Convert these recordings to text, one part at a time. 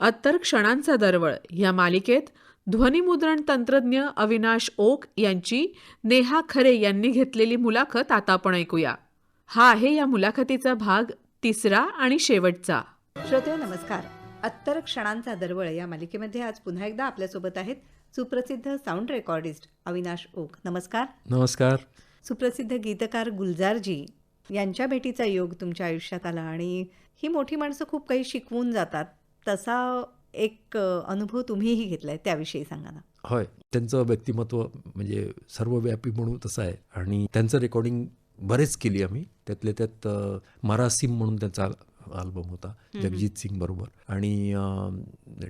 अत्तर क्षणांचा दरवळ. या मालिकेत ध्वनिमुद्रण तंत्रज्ञ अविनाश ओक यांची नेहा खरे यांनी घेतलेली मुलाखत आता आपण ऐकूया. हा आहे या मुलाखतीचा भाग तिसरा आणि शेवटचा. श्रोते नमस्कार. अत्तर क्षणांचा दरवळ या मालिकेमध्ये आज पुन्हा एकदा आपल्यासोबत आहेत सुप्रसिद्ध साऊंड रेकॉर्डिस्ट अविनाश ओक. नमस्कार. नमस्कार. सुप्रसिद्ध गीतकार गुलजारजी यांच्या भेटीचा योग तुमच्या आयुष्यात आला आणि ही मोठी माणसं खूप काही शिकवून जातात. तसा एक अनुभव तुम्हीही घेतलाय त्याविषयी सांगा ना. होय. त्यांचं व्यक्तिमत्व म्हणजे सर्वव्यापी म्हणून तसं आहे. आणि त्यांचं रेकॉर्डिंग बरेच केली आम्ही. त्यातल्या त्यात अ, मरासिम म्हणून त्यांचा अल्बम होता जगजित सिंग बरोबर. आणि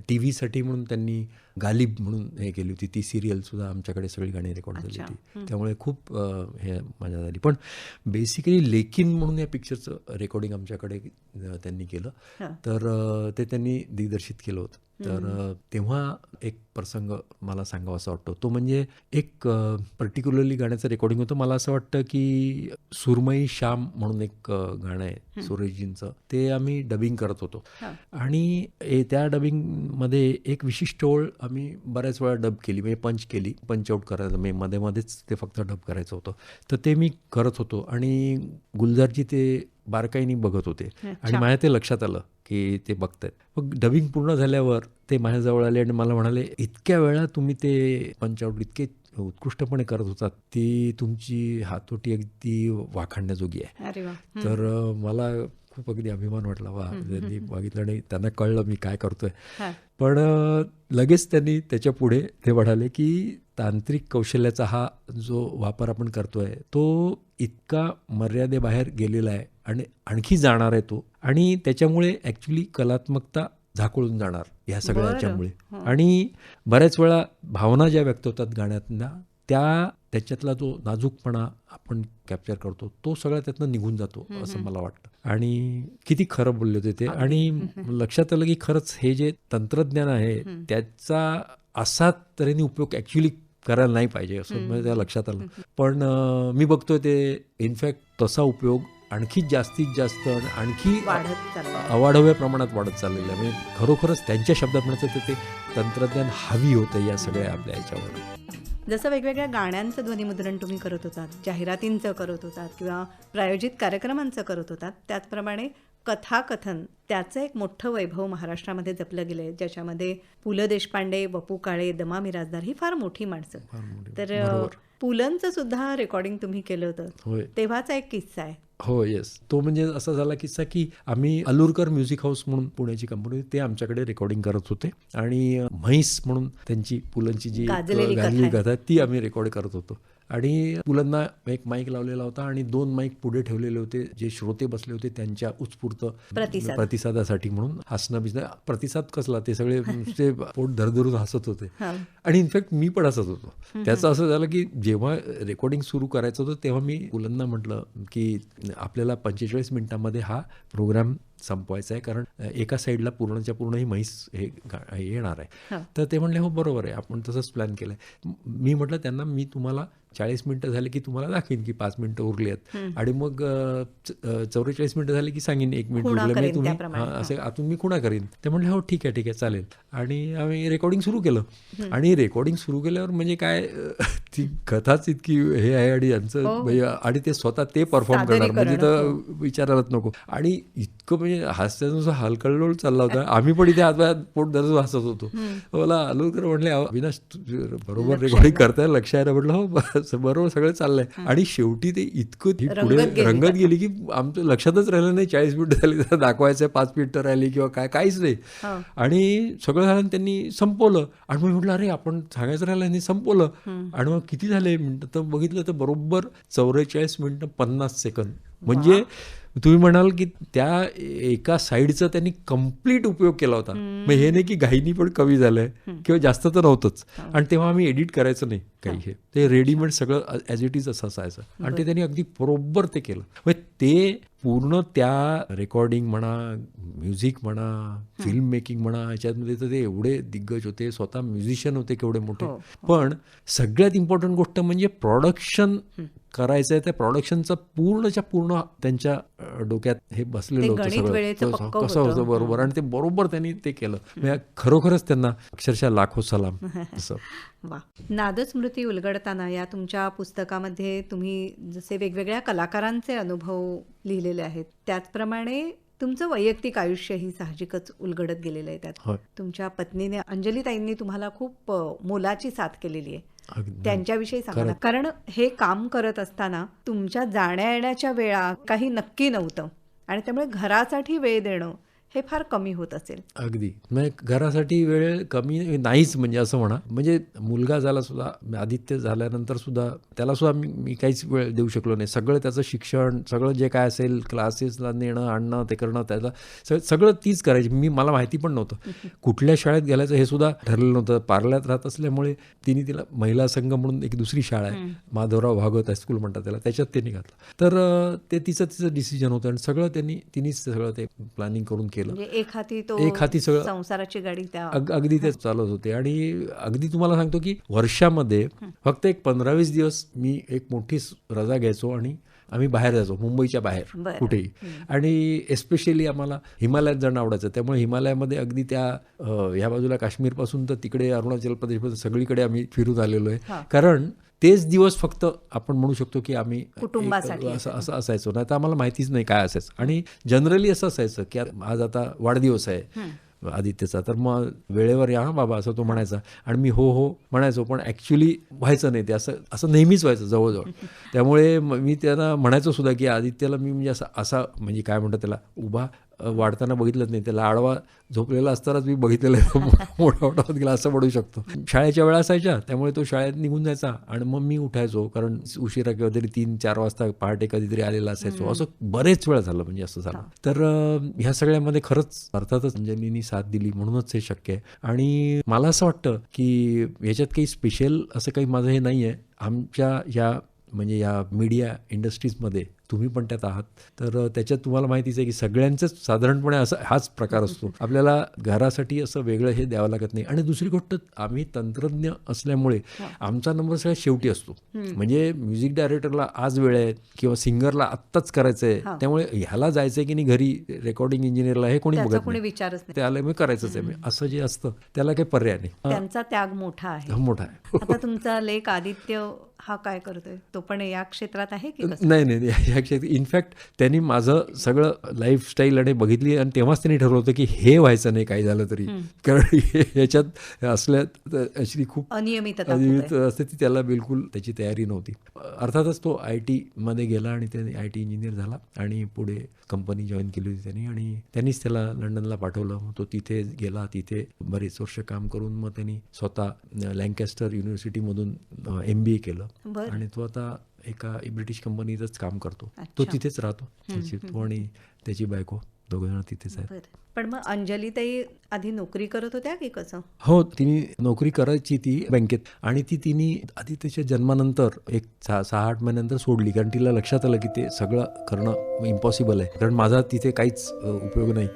टी व्हीसाठी म्हणून त्यांनी गालिब म्हणून हे केली होती. ती सिरियल सुद्धा आमच्याकडे सगळी गाणी रेकॉर्ड झाली. होती. त्यामुळे खूप हे मजा झाली. पण बेसिकली लेखिन म्हणून या पिक्चरचं रेकॉर्डिंग आमच्याकडे त्यांनी केलं. तर ते त्यांनी दिग्दर्शित केलं होतं. तर तेव्हा एक प्रसंग मला सांगावा असं वाटतो. तो म्हणजे एक पर्टिक्युलरली गाण्याचं रेकॉर्डिंग होतं. मला असं वाटतं की सुरमई श्याम म्हणून एक गाणं आहे सुरेशजींचं. ते आम्ही डबिंग करत होतो. आणि त्या डबिंगमध्ये एक विशिष्ट ओळ आम्ही बऱ्याच वेळा डब केली. म्हणजे पंच केली. पंच आउट करायचं म्हणजे मध्ये मध्येच ते फक्त डब करायचं होतं. तर ते मी करत होतो. आणि गुलजारजी ते बारकाईने बघत होते. आणि माझ्या ते लक्षात आलं. की ते बघतायत. मग डबिंग पूर्ण झाल्यावर ते माझ्याजवळ आले आणि मला म्हणाले इतक्या वेळा तुम्ही ते पंच आउट इतके उत्कृष्टपणे करत होतात ती तुमची हातोटी अगदी वाखाणण्याजोगी आहे. तर मला खूप अगदी अभिमान वाटला वा त्यांनी बघितलं नाही त्यांना कळलं मी काय करतोय. पण लगेच त्यांनी त्याच्या पुढे ते म्हणाले की तांत्रिक कौशल्याचा हा जो वापर आपण करतोय तो इतका मर्यादेबाहेर गेलेला आहे आणि आणखी जाणार आहे तो आणि त्याच्यामुळे ॲक्च्युली कलात्मकता झाकळून जाणार ह्या सगळ्या बरं. याच्यामुळे हं. आणि बऱ्याच वेळा भावना ज्या व्यक्त होतात गाण्यातल्या त्या त्याच्यातला जो नाजूकपणा आपण कॅप्चर करतो तो सगळा त्यातनं निघून जातो असं मला वाटतं. आणि किती खरं बोलले होते ते. आणि लक्षात आलं की खरंच हे जे तंत्रज्ञान आहे त्याचा असा तऱ्हेने उपयोग ॲक्च्युली करायला नाही पाहिजे असं म्हणजे त्या लक्षात आलं. पण मी बघतोय ते इनफॅक्ट तसा उपयोग आणखी जास्तीत जास्त आणि आणखी अवाढव्य प्रमाणात वाढत चाललेलं आहे. म्हणजे खरोखरच त्यांच्या शब्दात म्हणायचं ते तंत्रज्ञान हवी होतं या सगळ्या आपल्या याच्यावर. जसं वेगवेगळ्या गाण्यांचं ध्वनिमुद्रण तुम्ही करत होतात जाहिरातींचं करत होतात किंवा प्रायोजित कार्यक्रमांचं करत होतात त्याचप्रमाणे कथाकथन त्याचं एक मोठं वैभव महाराष्ट्रामध्ये जपलं गेलं आहे ज्याच्यामध्ये पु ल देशपांडे वपू काळे दमा मिराजदार ही फार मोठी माणसं. तर पुलंचं सुद्धा रेकॉर्डिंग तुम्ही केलं होतं. तेव्हाचा एक किस्सा आहे. हो येस तो म्हणजे असा झाला किस्सा की आम्ही अलुरकर म्युझिक हाऊस म्हणून पुण्याची कंपनी होती ते आमच्याकडे रेकॉर्डिंग करत होते. आणि म्हैस म्हणून त्यांची पुलंची जी गाजलेली कथा ती आम्ही रेकॉर्ड करत होतो. आणि पुलंना एक माईक लावलेला होता आणि दोन माईक पुढे ठेवलेले होते. जे श्रोते बसले होते त्यांच्या उत्स्फूर्त प्रतिसाद. प्रतिसादासाठी म्हणून हसणं बिसणं. प्रतिसाद कसला? ते सगळे नुसते पोट धरधरून हसत होते. आणि इनफॅक्ट मी पण हसत होतो. त्याचं असं झालं की जेव्हा रेकॉर्डिंग सुरू करायचं होतं तेव्हा मी मुलांना म्हटलं की आपल्याला पंचेचाळीस मिनिटांमध्ये हा प्रोग्राम संपवायचा आहे. कारण एका साईडला पूर्णच्या पूर्ण ही म्हैस हे येणार आहे. तर ते म्हणले हो बरोबर आहे. आपण तसंच प्लॅन केलं आहे मी म्हटलं त्यांना मी तुम्हाला चाळीस मिनटं झाले की तुम्हाला दाखवीन की पाच मिनटं उरली आहेत आणि मग चौवेचाळीस मिनटं झाली की सांगेन एक मिनिट उरलं मी तुम्ही असे आतून मी खुणा करीन. ते म्हणले हो ठीक आहे ठीक आहे चालेल. आणि आम्ही रेकॉर्डिंग सुरू केलं. आणि रेकॉर्डिंग सुरू केल्यावर म्हणजे काय ती कथाच इतकी हे आहे आणि यांचं हो. म्हणजे आणि ते स्वतः ते परफॉर्म करणार. म्हणजे तर विचारायलाच नको. आणि इतकं म्हणजे हास्याचा हलकल्लोळ चालला होता. आम्ही पण इथे हातवात पोट धरून हसत होतो. मला अलुकर म्हणले "अहो, अविनाश बरोबर रेकॉर्डिंग करताय लक्ष आहे ना?" म्हटलं हो बरोबर सगळं चाललंय. आणि शेवटी ते इतकं पुढे गेली. रंगत गेली की आमचं लक्षातच राहिलं नाही चाळीस मिनिटं झाली तर दाखवायचं पाच मिनिटं राहिली किंवा काय काहीच नाही. हो. आणि सगळं झालं त्यांनी संपवलं. आणि मग म्हटलं अरे आपण सांगायचं राहिलं आणि संपवलं. आणि मग किती झाले? मिनिटं तर बघितलं तर बरोबर चौवेचाळीस मिनिटं पन्नास सेकंद. म्हणजे तुम्ही म्हणाल की त्या एका साईडचा त्यांनी कंप्लीट उपयोग केला होता. मग हे नाही की घाईनी पण कमी झालंय किंवा जास्त तर नव्हतंच. आणि तेव्हा आम्ही एडिट करायचं नाही काही हे. ते रेडीमेड सगळं ॲज इट इज असं असायचं. आणि ते त्यांनी अगदी बरोबर ते केलं. म्हणजे ते पूर्ण त्या रेकॉर्डिंग म्हणा म्युझिक म्हणा फिल्म मेकिंग म्हणा याच्यामध्ये तर ते एवढे दिग्गज होते स्वतः म्युझिशियन होते केवढे मोठे. हो, पण सगळ्यात इम्पॉर्टंट गोष्ट म्हणजे प्रोडक्शन करायचं आहे त्या प्रोडक्शनचं पूर्णच्या पूर्ण त्यांच्या डोक्यात हे बसलेलं होतं गणित सगळं. कसं होतं. बरोबर. आणि ते बरोबर त्यांनी ते केलं. म्हणजे खरोखरच त्यांना अक्षरशः लाखो सलाम. असं. वा. नादस्मृती उलगडताना या तुमच्या पुस्तकामध्ये तुम्ही जसे वेगवेगळ्या कलाकारांचे अनुभव लिहिलेले आहेत त्याचप्रमाणे तुमचं वैयक्तिक आयुष्यही साहजिकच उलगडत गेलेलं आहे त्यात. तुमच्या पत्नीने अंजलीताईंनी तुम्हाला खूप मोलाची साथ केलेली आहे. त्यांच्याविषयी सांगा. कारण हे काम करत असताना तुमच्या जाण्या येण्याच्या वेळा काही नक्की नव्हतं. आणि त्यामुळे घरासाठी वेळ देणं हे फार कमी होत असेल. अगदी. म्हणजे घरासाठी वेळ कमी नाहीच म्हणजे असं म्हणा. म्हणजे मुलगा झाला सुद्धा आदित्य झाल्यानंतर सुद्धा त्याला सुद्धा मी मी काहीच वेळ देऊ शकलो नाही. सगळं त्याचं शिक्षण सगळं जे काय असेल क्लासेसला नेणं आणणं ते करणं त्याला सग- सगळं तीच करायची. मी मला माहिती पण नव्हतं. कुठल्या शाळेत गेल्याचं हे सुद्धा ठरलेलं नव्हतं. पार्ल्यात राहत असल्यामुळे तिने तिला महिला संघ म्हणून एक दुसरी शाळा आहे. माधवराव भागवत हायस्कूल म्हणतात त्याला. त्याच्यात त्यांनी घातलं. तर ते तिचं तिचं डिसिजन होतं आणि सगळं त्यांनी तिनेच सगळं ते प्लॅनिंग करून केलं. म्हणजे एक हाती तो एक हाती सगळं- संसाराची गाडी अग अगदी ते चालत होते. आणि अगदी तुम्हाला सांगतो की वर्षामध्ये फक्त एक पंधरा वीस दिवस मी एक मोठी रजा घ्यायचो आणि आम्ही बाहेर जायचो मुंबईच्या बाहेर. कुठेही. आणि एस्पेशली आम्हाला हिमालयात जाणं आवडायचं. त्यामुळे हिमालयामध्ये अगदी त्या ह्या बाजूला काश्मीरपासून तर तिकडे अरुणाचल प्रदेशपासून सगळीकडे आम्ही फिरून आलेलो आहे. कारण तेच दिवस फक्त आपण म्हणू शकतो की आम्ही कुटुंबासाठी. असं असं असायचो. नाही तर आम्हाला माहितीच नाही काय असायचं. आणि जनरली असं असायचं की आज आता वाढदिवस आहे. आदित्यचा. तर मग वेळेवर या हा बाबा असं तो म्हणायचा. आणि मी हो हो म्हणायचो पण ॲक्च्युली व्हायचं नाही ते. असं असं नेहमीच व्हायचं जवळजवळ. त्यामुळे म- त्यांना म्हणायचो सुद्धा की आदित्यला मी म्हणजे असं असा म्हणजे काय म्हणतात त्याला उभा वाढताना बघितलंच नाही. त्याला आडवा झोपलेला असतानाच मी बघितलेलं आहे. मोठा मोठा होत गेला असं म्हणू शकतो. शाळेच्या वेळा असायच्या. त्यामुळे तो शाळेत निघून जायचा आणि मग मी उठायचो. कारण उशिरा किंवा तरी तीन चार वाजता पहाटे कधीतरी आलेला असायचो. असं बरेच वेळा झालं. म्हणजे असं झालं. तर ह्या सगळ्यामध्ये खरंच अर्थातच अंजलीनी साथ दिली म्हणूनच हे शक्य आहे. आणि मला असं वाटतं की ह्याच्यात काही स्पेशल असं काही माझं हे नाही आहे आमच्या या म्हणजे या मीडिया इंडस्ट्रीजमध्ये तुम्ही पण त्यात आहात. तर त्याच्यात तुम्हाला माहितीच आहे की सगळ्यांचंच साधारणपणे असं हाच प्रकार असतो. आपल्याला घरासाठी असं वेगळं हे द्यावं लागत नाही. आणि दुसरी गोष्ट आम्ही तंत्रज्ञ असल्यामुळे आमचा नंबर सगळ्यात शेवटी असतो. म्हणजे म्युझिक डायरेक्टरला आज वेळ आहे किंवा सिंगरला आत्ताच करायचं आहे त्यामुळे ह्याला जायचं आहे की नाही घरी रेकॉर्डिंग इंजिनियरला हे कोणी बघत नाही. त्याला मी करायचंच आहे. मी असं जे असतं त्याला काही पर्याय नाही. त्यांचा त्याग मोठा आहे. हा मोठा आहे. आता तुमचा लेख आदित्य हा काय करतोय तो पण या क्षेत्रात आहे की? नाही नाही नाही ह्या क्षेत्रात इनफॅक्ट त्यांनी माझं सगळं लाईफस्टाईल आणि बघितली आणि तेव्हाच त्यांनी ठरवलं होतं की हे व्हायचं नाही काही झालं तरी कारण ह्याच्यात असल्यात अशी खूप अनियमित. असते ती त्याला बिलकुल त्याची तयारी नव्हती अर्थातच तो आय टीमध्ये गेला आणि त्याने आय टी इंजिनियर झाला आणि पुढे कंपनी जॉईन केली होती त्यांनी आणि त्यांनीच त्याला लंडनला पाठवलं मग तो तिथे गेला तिथे बरेच वर्ष काम करून मग त्यांनी स्वतः लँकॅस्टर युनिव्हर्सिटीमधून एम बी ए केलं. आणि तो आता एका ब्रिटिश कंपनीतच काम करतो. तो. तिथेच राहतो. त्याची तो आणि त्याची बायको दोघं जण तिथेच आहेत. पण मग अंजली ताई आधी नोकरी करत होत्या की कसं? हो तिने नोकरी करायची ती बँकेत. आणि ती तिने आधी त्याच्या जन्मानंतर एक सहा आठ महिन्यानंतर सोडली. कारण तिला लक्षात आलं की ते सगळं करणं इम्पॉसिबल आहे. कारण माझा तिथे काहीच उपयोग नाही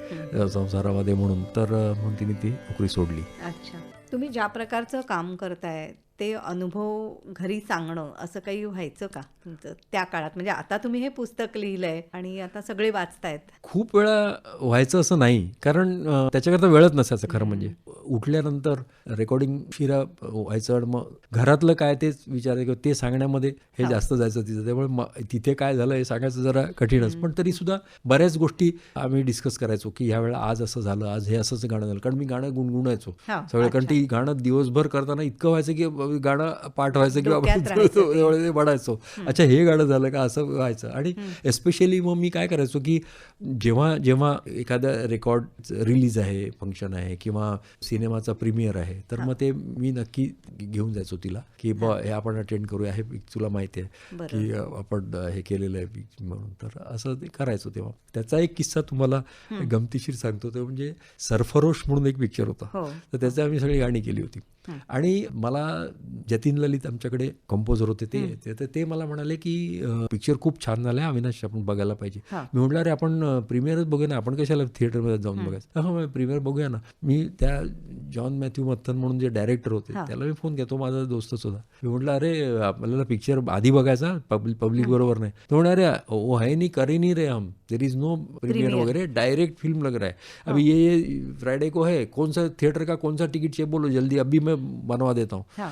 संसारामध्ये म्हणून. तर म्हणून तिने ती नोकरी सोडली. अच्छा. तुम्ही ज्या प्रकारचं काम करताय ते अनुभव घरी सांगणं असं काही व्हायचं का तुमचं त्या काळात? म्हणजे आता तुम्ही हे पुस्तक लिहिलंय आणि आता सगळे वाचतायत. खूप वेळा व्हायचं असं नाही. कारण त्याच्याकरता वेळच नसायचं खरं म्हणजे. उठल्यानंतर रेकॉर्डिंग शिरा व्हायचं आणि मग घरातलं काय तेच विचारायचं किंवा ते सांगण्यामध्ये हे जास्त जायचं तिथं. त्यामुळे तिथे काय झालं हे सांगायचं जरा कठीणच पण तरी सुद्धा बऱ्याच गोष्टी आम्ही डिस्कस करायचो की ह्या वेळेला आज असं झालं आज हे असंच गाणं झालं. कारण मी गाणं गुणगुणायचो सगळं. कारण ती गाणं दिवसभर करताना इतकं व्हायचं की गाणं पाठ व्हायचं किंवा ते म्हणायचो. अच्छा हे गाणं झालं का? असं व्हायचं. आणि एस्पेशली मग मी काय करायचो की जेव्हा जेव्हा एखादा रेकॉर्ड रिलीज आहे फंक्शन आहे किंवा सिनेमाचा प्रीमियर आहे तर मग ते मी नक्की घेऊन जायचो तिला की ब हे. आपण अटेंड करूया. हे तुला माहिती आहे. की आपण हे केलेलं आहे म्हणून. तर असं ते करायचो तेव्हा. त्याचा एक किस्सा तुम्हाला गमतीशीर सांगतो. तो म्हणजे सरफरोश म्हणून एक पिक्चर होता. हो. तर त्याची आम्ही सगळी गाणी केली होती. आणि मला जतीन ललित आमच्याकडे कंपोजर होते ते ते- तर ते मला म्हणाले की पिक्चर खूप छान झाला अविनाश आपण बघायला पाहिजे. मी म्हटलं अरे आपण प्रीमियरच बघूया ना आपण कशाला थिएटरमध्ये जाऊन बघायचं? हो प्रीमियर बघूया ना. मी त्या जॉन मॅथ्यू मत्थन म्हणून जे डायरेक्टर होते. त्याला मी फोन केला. तो माझा दोस्तच होता मी म्हटलं अरे आपल्याला पिक्चर आधी बघायचा पब्लिक पब्लिक बरोबर नाही. तो म्हणे अरे वो है नहीं करे नहीं रे हम. There is no premiere. वगैरह डायरेक्ट फिल्म लग रहा है. अभी ये ये फ्राइडे को है कौन सा थिएटर का कौन सा तिकीट चाहिए बोलो जल्दी अभी मैं बनवा देता हा.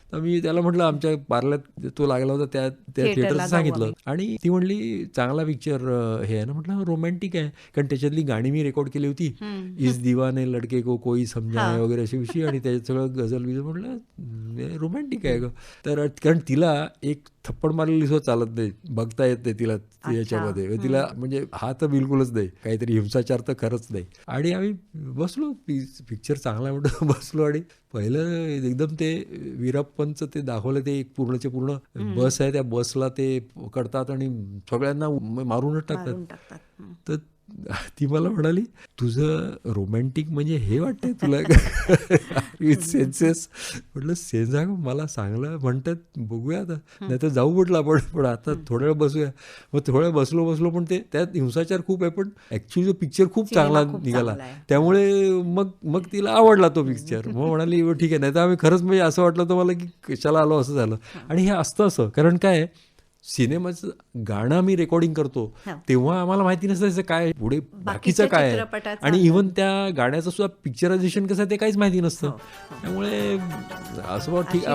तर मी त्याला म्हटलं आमच्या पार्ल्यात तो लागला होता त्या त्या थिएटरला थिएटरचं सांगितलं. आणि ती म्हणली चांगला पिक्चर हे आहे ना. म्हटलं रोमॅन्टिक आहे. कारण त्याच्यातली गाणी मी रेकॉर्ड केली होती. इस दिवाने लडके को कोई समजाय. वगैरे अशी विषयी. आणि त्याच्यात सगळं गझल बिझल म्हटलं रोमॅन्टिक आहे ग. तर कारण तिला एक थप्पड मारलेली सुद्धा चालत नाही. बघता येत नाही तिला याच्यामध्ये. तिला म्हणजे हा तर बिलकुलच नाही. काहीतरी हिंसाचार तर खरंच नाही. आणि आम्ही बसलो पिक्चर चांगला म्हणतो बसलो. आणि पहिलं एकदम ते वीरप्पनचं ते दाखवलं ते एक पूर्णचे पूर्ण बस आहे त्या बसला ते पकडतात आणि सगळ्यांना मारूनच टाकतात. तर ती मला म्हणाली तुझं रोमॅन्टिक म्हणजे हे वाटतंय तुला? विथ सेन्सेस म्हटलं सेन्स? मला चांगलं म्हणतात बघूया आता. नाही तर जाऊ म्हटलं आपण पण आता थोड्या वेळ बसूया. मग थोड्या बसलो बसलो पण ते त्यात हिंसाचार खूप आहे पण ऍक्च्युली तो पिक्चर खूप चांगला निघाला. त्यामुळे मग मग तिला आवडला तो पिक्चर मग म्हणाली "बरं, ठीक आहे. नाही तर आम्ही खरंच म्हणजे असं वाटलं तर मला की कशाला आलो असं झालं. आणि हे असतं असं. कारण काय सिनेमाचं गाणं आम्ही रेकॉर्डिंग करतो हा. तेव्हा आम्हाला माहिती नसतं त्याचं काय पुढे बाकीचं काय आणि इव्हन त्या गाण्याचं सुद्धा पिक्चरायझेशन कसं आहे ते काहीच माहिती नसतं. हो, त्यामुळे असं ठीक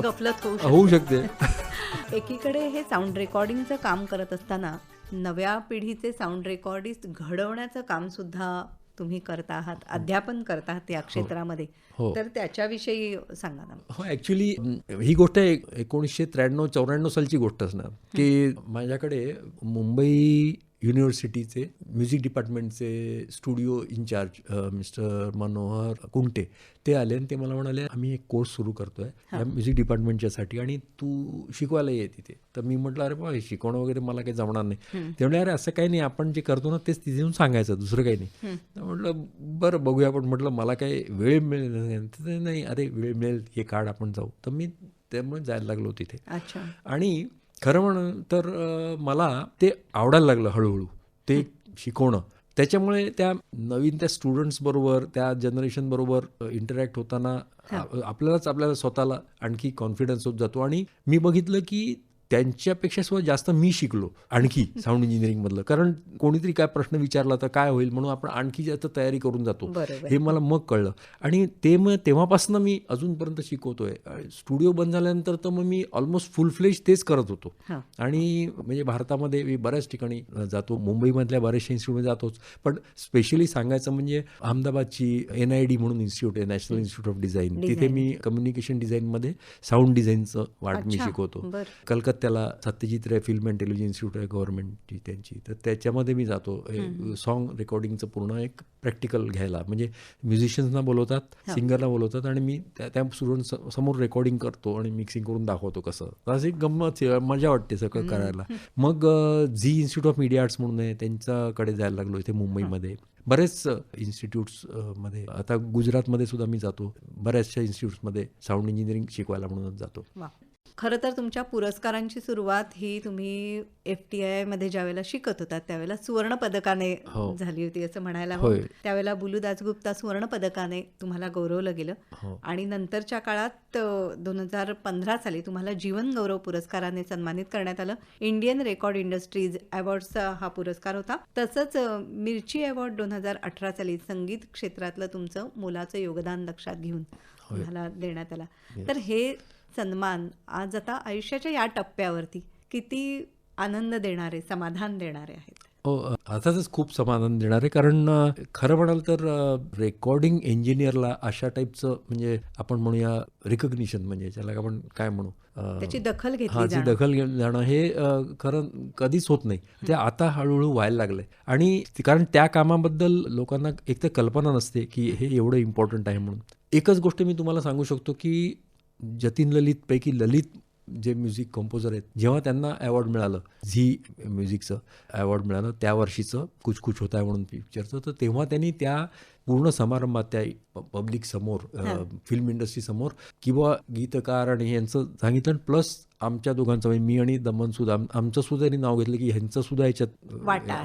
होऊ शकते. एकीकडे हे साऊंड रेकॉर्डिंगचं काम करत असताना नव्या पिढीचे साऊंड रेकॉर्डिस्ट घडवण्याचं काम सुद्धा तुम्ही करता आहात अध्यापन करता आहात या क्षेत्रामध्ये हो. तर त्याच्याविषयी सांगा ना. हो ॲक्च्युली ही गोष्ट एक एकोणीसशे त्र्याण्णव चौऱ्याण्णव सालची गोष्ट असणार. की माझ्याकडे मुंबई युनिव्हर्सिटीचे music डिपार्टमेंटचे studio incharge mister Manohar Kunte ते आले आणि ते मला म्हणाले आम्ही एक कोर्स सुरू करतोय या म्युझिक डिपार्टमेंटच्यासाठी आणि तू शिकवायला ये तिथे. तर मी म्हटलं अरे बा हे शिकवणं वगैरे मला काही जमणार नाही. ते म्हणे अरे असं काही नाही आपण जे करतो ना तेच तिथे येऊन सांगायचं दुसरं काही नाही. म्हटलं बरं बघूया. पण म्हटलं मला काही वेळ मिळेल नाही. अरे वेळ मिळेल हे काढ आपण जाऊ. तर मी त्यामुळे जायला लागलो तिथे. अच्छा. आणि खरं म्हण तर मला ते आवडायला लागलं हळूहळू. ते शिकवणं. त्याच्यामुळे त्या नवीन त्या स्टुडंट्स बरोबर त्या जनरेशन बरोबर इंटरॅक्ट होताना आपल्यालाच आपल्याला स्वतःला आणखी कॉन्फिडन्स होत जातो. आणि मी बघितलं की त्यांच्यापेक्षा सुद्धा जास्त मी शिकलो आणखी साऊंड इंजिनिअरिंग मधलं. कारण कोणीतरी काय प्रश्न विचारला तर काय होईल म्हणून आपण आणखी जास्त तयारी करून जातो. हे मला मग कळलं. आणि ते मग तेव्हापासून मी अजूनपर्यंत शिकवतोय. स्टुडिओ बंद झाल्यानंतर तर मग मी ऑलमोस्ट फुल फ्लेज तेच करत होतो. आणि म्हणजे भारतामध्ये मी बऱ्याच ठिकाणी जातो. मुंबईमधल्या बऱ्याचशा इन्स्टिट्यूटमध्ये जातोच. पण स्पेशली सांगायचं म्हणजे अहमदाबादची एन आय डी म्हणून इन्स्टिट्यूट आहे नॅशनल इन्स्टिट्यूट ऑफ डिझाईन तिथे मी कम्युनिकेशन डिझाईनमध्ये साऊंड डिझाईनचं वाट मी. शिकवतो. बरं. कलकत्त्याला Satyajit Ray film and television institute आहे गव्हर्नमेंटची त्यांची. तर त्याच्यामध्ये मी जातो. सॉन्ग रेकॉर्डिंगचं पूर्ण एक प्रॅक्टिकल घ्यायला. म्हणजे म्युझिशियन्सना बोलवतात सिंगरला बोलवतात आणि मी त्या त्या स्टुडंट समोर रेकॉर्डिंग करतो आणि मिक्सिंग करून दाखवतो कसं. अशी गंमत मजा वाटते सगळं करायला. मग Zee institute of media arts म्हणून आहे त्यांच्याकडे जायला लागलो इथे मुंबईमध्ये. बरेच इन्स्टिट्यूट्समध्ये. आता गुजरातमध्ये सुद्धा मी जातो. बऱ्याचशा इन्स्टिट्यूट्समध्ये साऊंड इंजिनिअरिंग शिकवायला म्हणून जातो. खरं तर तुमच्या पुरस्कारांची सुरुवात ही तुम्ही एफ टी आयमध्ये ज्यावेळेला शिकत होतात त्यावेळेला सुवर्ण पदकाने हो. झाली होती असं म्हणायला. हवं. त्यावेळेला बुलू दासगुप्ता सुवर्ण पदकाने तुम्हाला गौरवलं गेलं. हो. आणि नंतरच्या काळात दोन हजार पंधरा साली तुम्हाला जीवन गौरव पुरस्काराने सन्मानित करण्यात आलं. इंडियन रेकॉर्ड इंडस्ट्रीज अवॉर्डचा हा पुरस्कार होता. तसंच मिर्ची अवॉर्ड दोन हजार अठरा साली संगीत क्षेत्रातलं तुमचं मोलाचं योगदान लक्षात घेऊन तुम्हाला देण्यात आला. तर हे सन्मान. आज आता आयुष्याच्या या टप्प्यावरती किती आनंद देणारे समाधान देणारे आहेत? हो अर्थातच खूप समाधान देणार. आहे कारण खरं म्हणाल तर रेकॉर्डिंग इंजिनियरला अशा टाईपचं म्हणजे आपण म्हणूया रिकग्निशन म्हणजे त्याला आपण काय म्हणू त्याची दखल घेतली दखल घेऊन जाणं हे खरं कधीच होत नाही. ते आता हळूहळू व्हायला लागलंय. आणि कारण त्या कामाबद्दल लोकांना एक तर कल्पना नसते की हे एवढं इम्पॉर्टंट आहे म्हणून. एकच गोष्ट मी तुम्हाला सांगू शकतो की जतीन ललित पैकी ललित जे म्युझिक कंपोजर आहेत जेव्हा त्यांना अवॉर्ड मिळालं झी म्युझिकचं अवॉर्ड मिळालं त्या वर्षीचं कुछ कुछ होता है म्हणून पिक्चरचं तर तेव्हा त्यांनी त्या पूर्ण समारंभात त्या पब्लिक समोर फिल्म इंडस्ट्री समोर किंवा गीतकार आणि यांचं सांगितलं प्लस आमच्या दोघांचं म्हणजे मी आणि दमन सुद्धा आम- आमचं सुद्धा त्यांनी नाव घेतलं की ह्यांचं सुद्धा याच्यात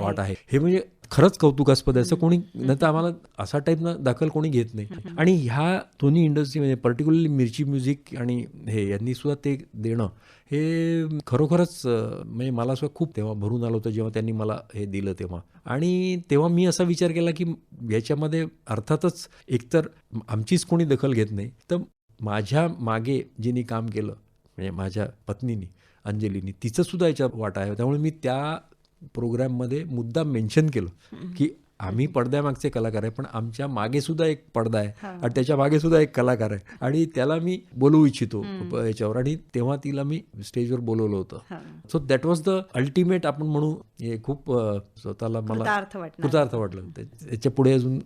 वाटा आहे. हे म्हणजे खरंच कौतुकास्पद आहे. असं कोणी नाही तर आम्हाला असा टाईप ना दाखल कोणी घेत नाही. आणि ह्या दोन्ही इंडस्ट्रीमध्ये पर्टिक्युलरली मिरची म्युझिक आणि हे यांनी सुद्धा ते देणं हे खरोखरच म्हणजे मला सुद्धा खूप तेव्हा भरून आलं होतं जेव्हा त्यांनी मला हे दिलं तेव्हा. आणि तेव्हा मी असा विचार केला की याच्यामध्ये अर्थातच एकतर आमचीच कोणी दखल घेत नाही. तर माझ्या मागे जिने काम केलं म्हणजे माझ्या पत्नीनी अंजलीनी तिचं सुद्धा याच्यात वाटा आहे. त्यामुळे मी त्या प्रोग्राममध्ये मुद्दा मेन्शन केलं की आम्ही पडद्यामागचे कलाकार आहे पण आमच्या मागे सुद्धा एक पडदा आहे आणि त्याच्यामागे सुद्धा एक कलाकार आहे. आणि त्याला मी बोलवू इच्छितो याच्यावर. आणि तेव्हा तिला मी स्टेजवर बोलवलं होतं. So that was the ultimate आपण म्हणू हे खूप स्वतःला मला कृतार्थ वाटलं. त्याच्या पुढे अजून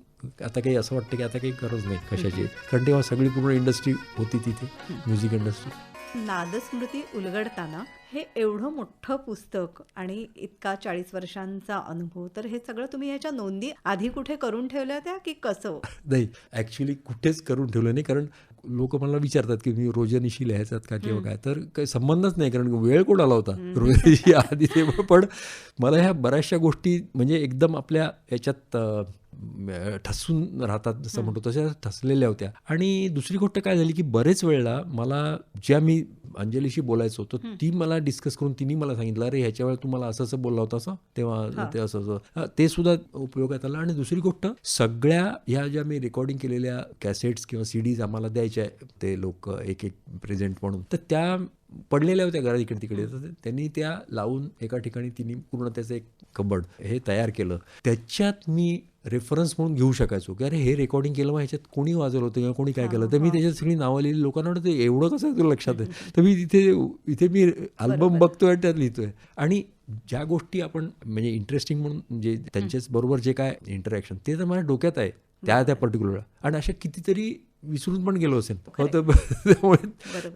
आता काही असं वाटतं की आता काही गरज नाही कशाची. कारण तेव्हा सगळी पूर्ण इंडस्ट्री होती तिथे म्युझिक इंडस्ट्री नादस्मृती उलगडताना हे एवढं मोठं पुस्तक आणि इतका चाळीस वर्षांचा अनुभव तर हे सगळं तुम्ही याच्या नोंदी आधी कुठे करून ठेवल्या त्या की कसं? नाही ऍक्च्युली कुठेच करून ठेवलं नाही कारण लोक मला विचारतात की मी रोजनिशी लिहायचात का किंवा काय? तर काही संबंधच नाही कारण वेळ कोण आला होता रोजनिशी आधी ते पण. मला ह्या बऱ्याचशा गोष्टी म्हणजे एकदम आपल्या याच्यात ठसून राहतात जसं म्हणतो तशा ठसलेल्या होत्या. आणि दुसरी गोष्ट काय झाली की बरेच वेळेला मला ज्या मी अंजलीशी बोलायचो होतो ती मला डिस्कस करून तिने मला सांगितलं अरे ह्याच्या वेळेला तुम्हाला असं असं बोलला होता असं तेव्हा ते असं ते सुद्धा उपयोगात आलं आणि दुसरी गोष्ट सगळ्या ह्या ज्या मी रेकॉर्डिंग केलेल्या कॅसेट्स किंवा सीडीज आम्हाला द्यायच्या ते लोक एक एक प्रेझेंट म्हणून तर त्या पडलेल्या होत्या घरात इकडे तिकडे. तर त्यांनी त्या लावून एका ठिकाणी तिने पूर्ण त्याचं एक कबड हे तयार केलं. त्याच्यात मी रेफरन्स म्हणून घेऊ शकायचो की अरे हे रेकॉर्डिंग केलं मग ह्याच्यात कोणी वाजवलं होतं किंवा कोणी काय केलं तर मी त्याच्यात सगळी नावं लिहिली. लोकांना वाटतं एवढं कसं तुला लक्षात आहे? तर मी तिथे इथे मी अल्बम बघतोय आणि त्यात लिहितोय. आणि ज्या गोष्टी आपण म्हणजे इंटरेस्टिंग म्हणून जे त्यांच्याच बरोबर जे काय इंटरॅक्शन ते तर माझ्या डोक्यात आहे. त्या त्या पर्टिक्युलर आणि अशा कितीतरी विसरून पण गेलो असेल. हो तर त्यामुळे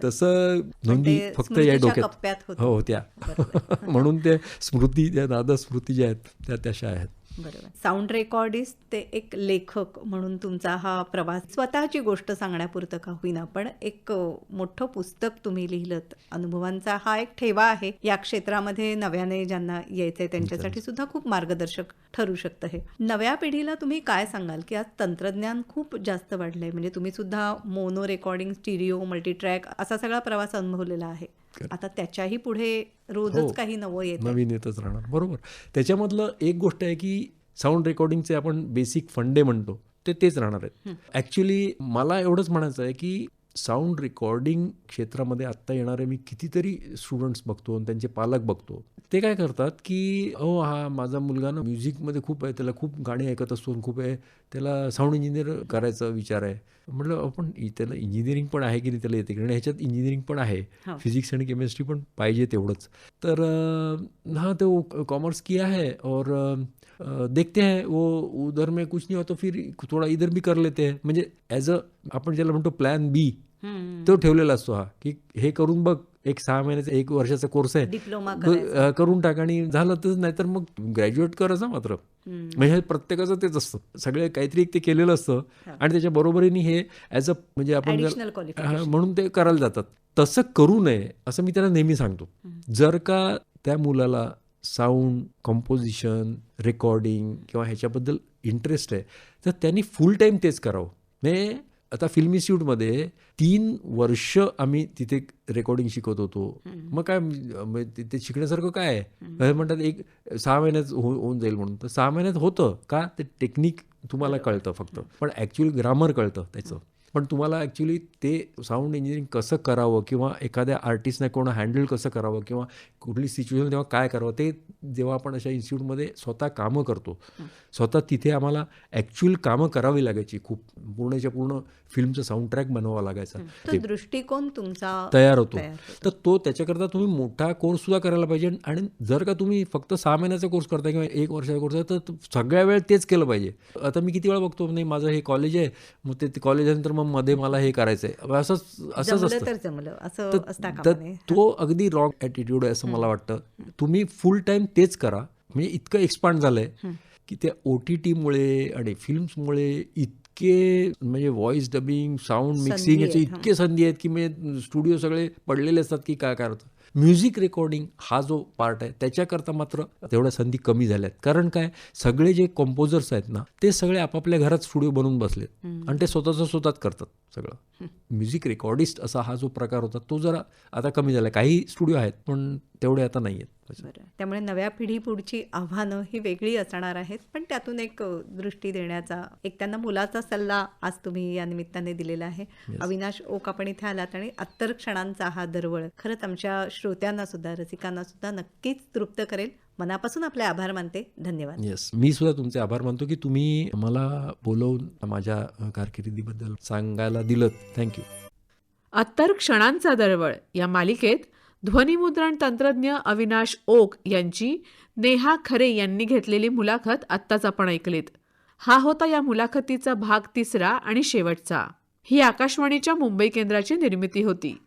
तसं नोंदी ते फक्त या डोक्यात. हो त्या. म्हणून ते स्मृती त्या नादा स्मृती ज्या आहेत त्या तशा आहेत. बरोबर. साऊंड रेकॉर्डिस्ट ते एक लेखक म्हणून तुमचा हा प्रवास स्वतःची गोष्ट सांगण्यापुरतं का होईना पण एक मोठं पुस्तक तुम्ही लिहिलं अनुभवांचा हा एक ठेवा आहे. या क्षेत्रामध्ये नव्याने ज्यांना यायचंय त्यांच्यासाठी सुद्धा खूप मार्गदर्शक ठरू शकतं हे. नव्या पिढीला तुम्ही काय सांगाल? की आज तंत्रज्ञान खूप जास्त वाढलंय म्हणजे तुम्ही सुद्धा मोनो रेकॉर्डिंग स्टिरिओ मल्टीट्रॅक असा सगळा प्रवास अनुभवलेला आहे. आता त्याच्याही पुढे हो. रोजच काही नवं येत नवीन येतच राहणार. बरोबर. त्याच्यामधलं एक गोष्ट आहे की साऊंड रेकॉर्डिंगचे आपण बेसिक फंडे म्हणतो ते तेच राहणार आहेत. ॲक्च्युली मला एवढंच म्हणायचं आहे की साऊंड रेकॉर्डिंग क्षेत्रामध्ये आत्ता येणारे मी कितीतरी स्टुडंट्स बघतो आणि त्यांचे पालक बघतो. ते काय करतात की अहो हा माझा मुलगा ना म्युझिकमध्ये खूप आहे त्याला खूप गाणी ऐकत असतो खूप आहे त्याला साऊंड इंजिनियर करायचा विचार आहे. म्हटलं आपण त्याला इंजिनिअरिंग पण आहे की नाही त्याला येते कारण ह्याच्यात इंजिनिअरिंग पण आहे. हो. फिजिक्स आणि केमिस्ट्री पण पाहिजे तेवढंच. तर हाँ तो कॉमर्स किया है और देखते हैं वो उधर में कुछ नहीं हो तो फिर थोडा इधर भी कर लेते हैं. म्हणजे ॲज अ आपण ज्याला म्हणतो प्लॅन बी तो ठेवलेला असतो हा की हे करून बघ एक सहा महिन्याचा एक वर्षाचा कोर्स आहे. डिप्लोमा करून टाक आणि झालं तर नाहीतर मग ग्रॅज्युएट करायचं मात्र. म्हणजे हे प्रत्येकाचं तेच असतं. सगळे काहीतरी एक ते केलेलं असतं. आणि त्याच्या बरोबरीने हे ॲज अ म्हणजे आपण म्हणून ते करायला जातात. तसं करू नये असं मी त्याला नेहमी सांगतो. जर का त्या मुलाला साऊंड कॉम्पोजिशन रेकॉर्डिंग किंवा ह्याच्याबद्दल इंटरेस्ट आहे तर त्यांनी फुल टाईम तेच करावं. म्हणजे आता फिल्म इन्स्टिट्यूटमध्ये तीन वर्ष आम्ही तिथे रेकॉर्डिंग शिकवत होतो. मग काय म्हणजे ते- ते शिकण्यासारखं काय आहे? म्हणतात एक सहा महिन्यात हो- होऊन जाईल म्हणून. तर सहा महिन्यात होतं का? ते टेक्निक तुम्हाला कळतं फक्त. पण ॲक्च्युअली ग्रामर कळतं त्याचं. पण तुम्हाला ॲक्च्युली ते साऊंड इंजिनिअरिंग कसं करावं किंवा एखाद्या आर्टिस्टने कोण हँडल कसं करावं किंवा कुठली सिच्युएशन तेव्हा काय करावं ते जेव्हा आपण अशा इन्स्टिट्यूटमध्ये स्वतः कामं करतो स्वतः तिथे आम्हाला ॲक्च्युअल कामं करावी लागायची. खूप पूर्णच्या पूर्ण फिल्मचं साऊंड ट्रॅक बनवावा लागायचा. दृष्टिकोन तुमचा तयार होतो. तर तो त्याच्याकरता तुम्ही मोठा कोर्स सुद्धा करायला पाहिजे आणि जर का तुम्ही फक्त सहा महिन्याचा कोर्स करताय किंवा एक वर्षाचा कोर्स तर सगळ्या वेळ तेच केलं पाहिजे. आता मी किती वेळा बघतो नाही माझं हे कॉलेज आहे मग ते कॉलेजनंतर मग मध्ये मला हे करायचं आहे असंच असंच असतं. तर तो अगदी रॉंग ॲटिट्यूड आहे असं मला वाटतं. तुम्ही फुल टाईम तेच करा. म्हणजे इतकं एक्सपांड झालंय की त्या ओ टी टीमुळे आणि फिल्म्समुळे इतके म्हणजे व्हॉइस डबिंग साऊंड मिक्सिंग याचे. इतके संधी आहेत की म्हणजे स्टुडिओ सगळे पडलेले असतात की काय करतं म्युझिक रेकॉर्डिंग हा जो पार्ट आहे त्याच्याकरता मात्र तेवढ्या संधी कमी झाल्यात. कारण काय? सगळे जे कॉम्पोजर्स आहेत ना ते सगळे आपापल्या घरात स्टुडिओ बनवून बसलेत. आणि ते स्वतःचं स्वतःच करतात सगळं. म्युझिक रेकॉर्डिस्ट असा हा जो प्रकार होता तो जरा आता कमी झाला. काही स्टुडिओ आहेत पण तेवढे आता नाही आहेत बरं. त्यामुळे नव्या पिढी पुढची आव्हानं ही वेगळी असणार आहेत पण त्यातून एक दृष्टी देण्याचा एक त्यांना मुलाचा सल्ला आज तुम्ही या निमित्ताने दिलेला आहे. अविनाश ओक आपण इथे आलात आणि अत्तर क्षणांचा हा दरवळ. खरंच आमच्या श्रोत्यांना सुद्धा रसिकांना सुद्धा नक्कीच तृप्त करेल. मनापासून आपले आभार मानते. धन्यवाद. येस मी सुद्धा तुमचे आभार मानतो की तुम्ही मला बोलवून माझ्या कारकिर्दीबद्दल सांगायला दिलं थँक्यू अत्तर क्षणांचा दरवळ या मालिकेत ध्वनिमुद्रण तंत्रज्ञ अविनाश ओक यांची नेहा खरे यांनी घेतलेली मुलाखत आत्ताच आपण ऐकलीत. हा होता या मुलाखतीचा भाग तिसरा आणि शेवटचा. ही आकाशवाणीच्या मुंबई केंद्राची निर्मिती होती.